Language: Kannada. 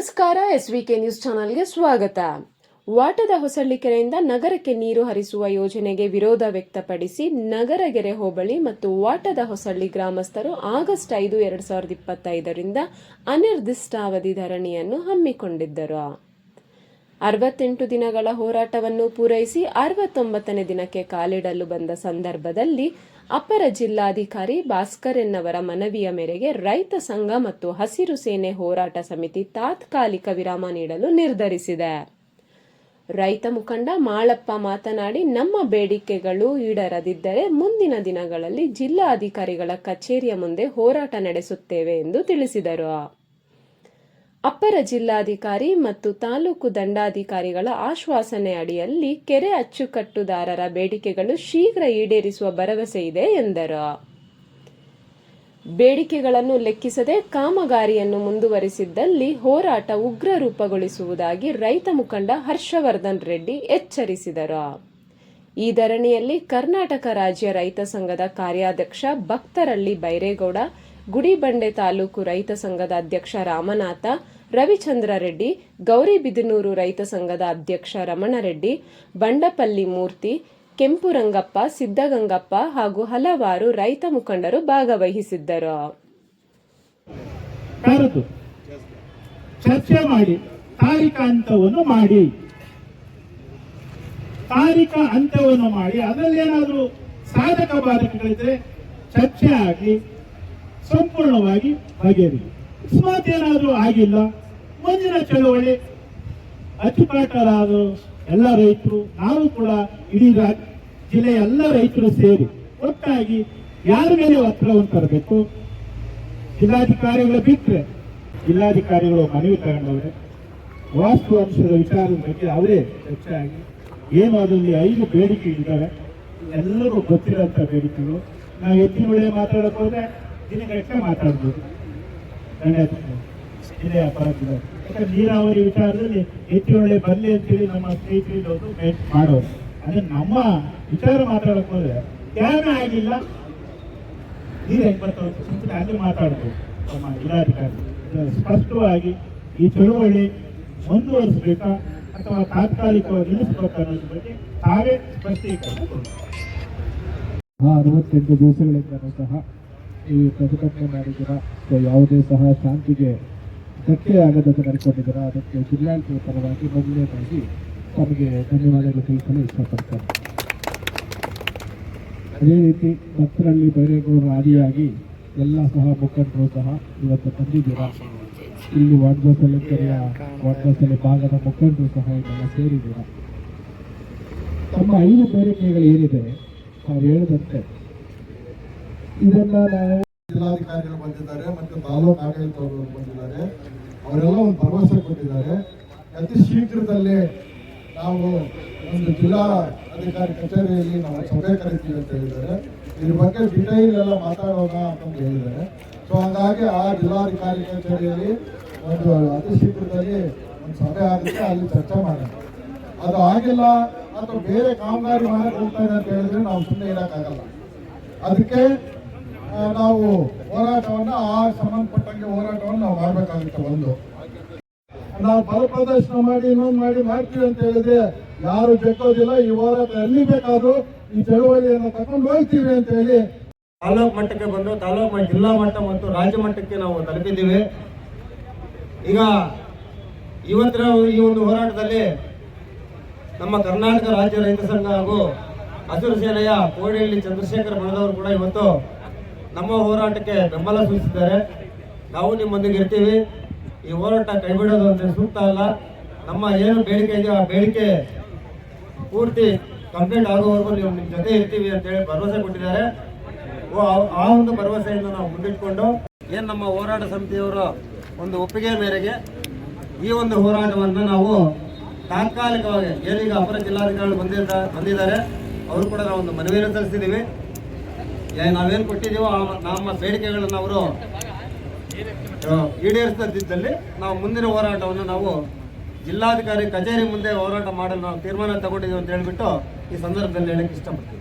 ನಮಸ್ಕಾರ ಎಸ್ ವಿ ಕೆ ನ್ಯೂಸ್ ಚಾನಲ್ಗೆ ಸ್ವಾಗತ. ವಾಟದ ಹೊಸಳ್ಳಿ ಕೆರೆಯಿಂದ ನಗರಕ್ಕೆ ನೀರು ಹರಿಸುವ ಯೋಜನೆಗೆ ವಿರೋಧ ವ್ಯಕ್ತಪಡಿಸಿ ನಗರಗೆರೆ ಹೋಬಳಿ ಮತ್ತು ವಾಟದ ಹೊಸಳ್ಳಿ ಗ್ರಾಮಸ್ಥರು ಆಗಸ್ಟ್ ಐದು, ಎರಡು ಸಾವಿರದ ಇಪ್ಪತ್ತೈದರಿಂದ ಅನಿರ್ದಿಷ್ಟಾವಧಿ ಧರಣಿಯನ್ನು ಹಮ್ಮಿಕೊಂಡಿದ್ದರು. ಅರವತ್ತೆಂಟು ದಿನಗಳ ಹೋರಾಟವನ್ನು ಪೂರೈಸಿ ಅರವತ್ತೊಂಬತ್ತನೇ ದಿನಕ್ಕೆ ಕಾಲಿಡಲು ಬಂದ ಸಂದರ್ಭದಲ್ಲಿ ಅಪರ ಜಿಲ್ಲಾಧಿಕಾರಿ ಭಾಸ್ಕರ್ ಎನ್ನವರ ಮನವಿಯ ಮೇರೆಗೆ ರೈತ ಸಂಘ ಮತ್ತು ಹಸಿರು ಸೇನೆ ಹೋರಾಟ ಸಮಿತಿ ತಾತ್ಕಾಲಿಕ ವಿರಾಮ ನೀಡಲು ನಿರ್ಧರಿಸಿದೆ. ರೈತ ಮುಖಂಡ ಮಾಳಪ್ಪ ಮಾತನಾಡಿ, ನಮ್ಮ ಬೇಡಿಕೆಗಳು ಈಡರದಿದ್ದರೆ ಮುಂದಿನ ದಿನಗಳಲ್ಲಿ ಜಿಲ್ಲಾಧಿಕಾರಿಗಳ ಕಚೇರಿಯ ಮುಂದೆ ಹೋರಾಟ ನಡೆಸುತ್ತೇವೆ ಎಂದು ತಿಳಿಸಿದರು. ಅಪ್ಪರ ಜಿಲ್ಲಾಧಿಕಾರಿ ಮತ್ತು ತಾಲೂಕು ದಂಡಾಧಿಕಾರಿಗಳ ಆಶ್ವಾಸನೆ ಅಡಿಯಲ್ಲಿ ಕೆರೆ ಅಚ್ಚುಕಟ್ಟುದಾರರ ಬೇಡಿಕೆಗಳು ಶೀಘ್ರ ಈಡೇರಿಸುವ ಭರವಸೆ ಇದೆ ಎಂದರು. ಬೇಡಿಕೆಗಳನ್ನು ಲೆಕ್ಕಿಸದೆ ಕಾಮಗಾರಿಯನ್ನು ಮುಂದುವರಿಸಿದ್ದಲ್ಲಿ ಹೋರಾಟ ಉಗ್ರ ರೂಪಗೊಳಿಸುವುದಾಗಿ ರೈತ ಮುಖಂಡ ಹರ್ಷವರ್ಧನ್ ರೆಡ್ಡಿ ಎಚ್ಚರಿಸಿದರು. ಈ ಧರಣಿಯಲ್ಲಿ ಕರ್ನಾಟಕ ರಾಜ್ಯ ರೈತ ಸಂಘದ ಕಾರ್ಯಾಧ್ಯಕ್ಷ ಭಕ್ತರಳ್ಳಿ ಬೈರೇಗೌಡ ಗುಡಿಬಂಡೆ ತಾಲೂಕು ರೈತ ಸಂಘದ ಅಧ್ಯಕ್ಷ ರಾಮನಾಥ, ರವಿಚಂದ್ರ ರೆಡ್ಡಿ ಗೌರಿಬಿದನೂರು ರೈತ ಸಂಘದ ಅಧ್ಯಕ್ಷ ರಮಣರೆಡ್ಡಿ ಬಂಡಪಲ್ಲಿ ಮೂರ್ತಿ, ಕೆಂಪು ರಂಗಪ್ಪ ಸಿದ್ದಗಂಗಪ್ಪ ಹಾಗೂ ಹಲವಾರು ರೈತ ಮುಖಂಡರು ಭಾಗವಹಿಸಿದ್ದರು. ಚರ್ಚೆ ಮಾಡಿ ಮಾಡಿ. ಮಾಡಿ ಸಾಧಕ ಬಾಧಕಗಳಿದ್ರೆ ಚರ್ಚೆ ಆಗಿ ಸಂಪೂರ್ಣವಾಗಿ ಬಗೆಹರಿ ಅಕಸ್ಮಾತ್ ಏನಾದರೂ ಆಗಿಲ್ಲ, ಮುಂದಿನ ಚಳವಳಿ ಅಚ್ಚುಕಟ್ಟರಾದ ಎಲ್ಲ ರೈತರು ನಾವು ಕೂಡ ಇಡೀ ಜಿಲ್ಲೆಯ ಎಲ್ಲ ರೈತರು ಸೇರಿ ಒಟ್ಟಾಗಿ ಯಾರ ಮೇಲೆ ಒತ್ತಡವನ್ನು ತರಬೇಕು? ಜಿಲ್ಲಾಧಿಕಾರಿಗಳು ಬಿಟ್ಟರೆ ಜಿಲ್ಲಾಧಿಕಾರಿಗಳು ಮನವಿ ತಗೊಂಡವ್ರೆ. ವಾಸ್ತು ಅಂಶದ ವಿಚಾರದ ಬಗ್ಗೆ ಅವರೇ ಹೆಚ್ಚಾಗಿ ಆಗಿ ಏನು ಐದು ಬೇಡಿಕೆ ಇದ್ದಾವೆ ಎಲ್ಲರೂ ಗೊತ್ತಿರೋಂಥ ಬೇಡಿಕೆಗಳು. ನಾವು ಎತ್ತಿನ ಒಳ್ಳೆ ಮಾತಾಡಕ್ ಹೋದ್ರೆ ದಿನಗಟ್ಟಲೆ ಮಾತಾಡ್ಬೋದು. ಧನ್ಯವಾದ ಇದೇ ಪರವಾಗಿಲ್ಲ ಯಾಕಂದ್ರೆ ನೀರಾವರಿ ವಿಚಾರದಲ್ಲಿ ಹೆಚ್ಚು ಒಳ್ಳೆ ಬರಲಿ ಅಂತೇಳಿ ನಮ್ಮ ಸ್ನೇಹಿತರು ಮಾಡೋದು ಮಾಡೋರು. ಅಂದ್ರೆ ನಮ್ಮ ವಿಚಾರ ಮಾತಾಡಕ್ ಹೋದ್ರೆ ಧ್ಯಾನ ಆಗಿಲ್ಲ. ನೀರು ಹೆಂಗ್ ಬರ್ತಾವೆ ಸುಮ್ಮನೆ ಅಲ್ಲಿ ಮಾತಾಡ್ಬೋದು. ನಮ್ಮ ಜಿಲ್ಲಾಧಿಕಾರಿ. ಸ್ಪಷ್ಟವಾಗಿ ಈ ಚಳುವಳಿ ಮುಂದುವರಿಸಬೇಕಾ ಅಥವಾ ತಾತ್ಕಾಲಿಕವಾಗಿ ನಿಲ್ಲಿಸಬೇಕಾ ಅನ್ನೋದ್ರ ಬಗ್ಗೆ ತಾವೇ ಸ್ಪಷ್ಟೀಕರಣ ಅರವತ್ತೆಂಟು ದಿವಸಗಳಿಂದಲೂ ಸಹ ಈ ಪ್ರತಿಭಟನೆ ಮಾಡಿದ್ದೀರಾ? ಸೊ, ಯಾವುದೇ ಸಹ ಶಾಂತಿಗೆ ಧಕ್ಕೆ ಆಗದಂತೆ ನಡ್ಕೊಂಡಿದ್ದೀರಾ ಅದಕ್ಕೆ ಜಿಲ್ಲಾಡಳಿತದ ಪರವಾಗಿ ಮೊದಲನೇದಾಗಿ ತಮಗೆ ಧನ್ಯವಾದಗಳು ತಿಳಿಸಲು ಇಷ್ಟಪಡ್ತಾರೆ ಅದೇ ರೀತಿ ಭಕ್ತರಲ್ಲಿ ಬೈರೇಗೌಡರ ಆದಿಯಾಗಿ ಎಲ್ಲ ಸಹ ಮುಖಂಡರು ಸಹ ಇವತ್ತು ಬಂದಿದ್ದೀರಾ? ಇಲ್ಲಿ ವಾಡ್ಬಸಲ್ಲಿ ಕೆರೆಯ ವಾಡ್ಬಸಲ್ಲಿ ಭಾಗದ ಮುಖಂಡರು ಸಹ ಇದೆಲ್ಲ ಸೇರಿದ್ದೀರಾ? ತಮ್ಮ ಐದು ಬೇಡಿಕೆಗಳು ಏನಿದೆ? ಅವ್ರು ಹೇಳಿದಂತೆ ಇದನ್ನ ನಾವು ಜಿಲ್ಲಾಧಿಕಾರಿಗಳು ಬಂದಿದ್ದಾರೆ ಮತ್ತು ತಾಲೂಕು ಆಡಳಿತವರು ಬಂದಿದ್ದಾರೆ. ಅವರೆಲ್ಲ ಒಂದು ಭರವಸೆ ಕೊಟ್ಟಿದ್ದಾರೆ. ಅತಿ ಶೀಘ್ರದಲ್ಲೇ ನಾವು ಒಂದು ಜಿಲ್ಲಾ ಅಧಿಕಾರಿ ಕಚೇರಿಯಲ್ಲಿ ನಾವು ಸಭೆ ಕರಿತೀವಿ ಅಂತ ಹೇಳಿದ್ದಾರೆ. ಇದ್ರ ಬಗ್ಗೆ ಡಿಟೈಲ್ ಎಲ್ಲ ಮಾತಾಡೋಣ ಅಂತ ಹೇಳಿದ್ದಾರೆ. ಸೊ ಹಾಗಾಗಿ ಆ ಜಿಲ್ಲಾಧಿಕಾರಿ ಕಚೇರಿಯಲ್ಲಿ ಒಂದು ಅತಿ ಶೀಘ್ರದಲ್ಲಿ ಒಂದು ಸಭೆ ಆಗುತ್ತೆ. ಅಲ್ಲಿ ಚರ್ಚೆ ಮಾಡೋಣ. ಅದು ಆಗಿಲ್ಲ ಅಥವಾ ಬೇರೆ ಕಾಮಗಾರಿ ಮಾಡಕ್ಕೆ ಹೋಗ್ತಾ ಇದೆ ಅಂತ ಹೇಳಿದ್ರೆ ನಾವು ಸುಮ್ಮನೆ ಇರೋಕ್ಕಾಗಲ್ಲ. ಅದಕ್ಕೆ ನಾವು ಹೋರಾಟವನ್ನ ಆ ಸಂಬಂಧಪಟ್ಟಂಗೆ ಹೋರಾಟವನ್ನು ನಾವು ಮಾಡಬೇಕಾಗುತ್ತೆ ಒಂದು. ನಾವು ಬಲ ಪ್ರದರ್ಶನ ಮಾಡಿ, ಇನ್ನೊಂದು ಮಾಡಿ ಮಾಡ್ತೀವಿ ಅಂತ ಹೇಳಿದ್ರೆ ಯಾರು ಬೆಕ್ಕೋದಿಲ್ಲ ಈ ಹೋರಾಟ ಎಲ್ಲಿ ಬೇಕಾದ್ರೂ ಈ ಚಳುವಳಿಯನ್ನು ತಕೊಂಡು ಹೋಗ್ತೀವಿ ಅಂತ ಹೇಳಿ. ತಾಲೂಕು ಮಟ್ಟಕ್ಕೆ ಬಂದು, ತಾಲೂಕು ಜಿಲ್ಲಾ ಮಟ್ಟ ಮತ್ತು ರಾಜ್ಯ ಮಟ್ಟಕ್ಕೆ ನಾವು ತಲುಪಿದ್ದೀವಿ. ಈಗ ಇವತ್ತಿನ ಈ ಒಂದು ಹೋರಾಟದಲ್ಲಿ ನಮ್ಮ ಕರ್ನಾಟಕ ರಾಜ್ಯ ರೈತ ಸಂಘ ಹಾಗೂ ಹಸಿರು ಸೇನೆಯ ಕೋಡಿಹಳ್ಳಿ ಚಂದ್ರಶೇಖರ ಬಣದವರು ಕೂಡ ಇವತ್ತು ನಮ್ಮ ಹೋರಾಟಕ್ಕೆ ಬೆಂಬಲ ಸೂಚಿಸಿದ್ದಾರೆ. ನಾವು ನಿಮ್ಮೊಂದಿಗೆ ಇರ್ತೀವಿ. ಈ ಹೋರಾಟ ಕೈಬಿಡೋದು ಅಂದ್ರೆ ಸೂಕ್ತ ಅಲ್ಲ. ನಮ್ಮ ಏನು ಬೇಡಿಕೆ ಇದೆಯೋ ಆ ಬೇಡಿಕೆ ಪೂರ್ತಿ ಕಂಪ್ಲೀಟ್ ಆಗುವವರೆಗೂ ನೀವು ನಿಮ್ಮ ಜೊತೆ ಇರ್ತೀವಿ ಅಂತೇಳಿ ಭರವಸೆ ಕೊಟ್ಟಿದ್ದಾರೆ. ಆ- ಒಂದು ಭರವಸೆಯಿಂದ ನಾವು ಮುಂದಿಟ್ಕೊಂಡು ಏನು ನಮ್ಮ ಹೋರಾಟ ಸಮಿತಿಯವರ ಒಂದು ಒಪ್ಪಿಗೆ ಮೇರೆಗೆ ಈ ಒಂದು ಹೋರಾಟವನ್ನು ನಾವು ತಾತ್ಕಾಲಿಕವಾಗಿ ಏನೀಗ ಅಪರ ಜಿಲ್ಲಾಧಿಕಾರಿಗಳು ಬಂದಿದ್ದ ಬಂದಿದ್ದಾರೆ, ಅವರು ಕೂಡ ನಾವು ಒಂದು ಮನವಿಯನ್ನು ಸಲ್ಲಿಸಿದ್ದೀವಿ. ನಾವೇನು ಕೊಟ್ಟಿದ್ದೀವೋ ನಮ್ಮ ಬೇಡಿಕೆಗಳನ್ನು ಅವರು ಈಡೇರಿಸದಿದ್ದಲ್ಲಿ ನಾವು ಮುಂದಿನ ಹೋರಾಟವನ್ನು ನಾವು ಜಿಲ್ಲಾಧಿಕಾರಿ ಕಚೇರಿ ಮುಂದೆ ಹೋರಾಟ ಮಾಡಲು ನಾವು ತೀರ್ಮಾನ ತಗೊಂಡಿದ್ದೀವಿ ಅಂತ ಹೇಳಿಬಿಟ್ಟು ಈ ಸಂದರ್ಭದಲ್ಲಿ ಹೇಳಕ್ಕೆ ಇಷ್ಟಪಡ್ತೀವಿ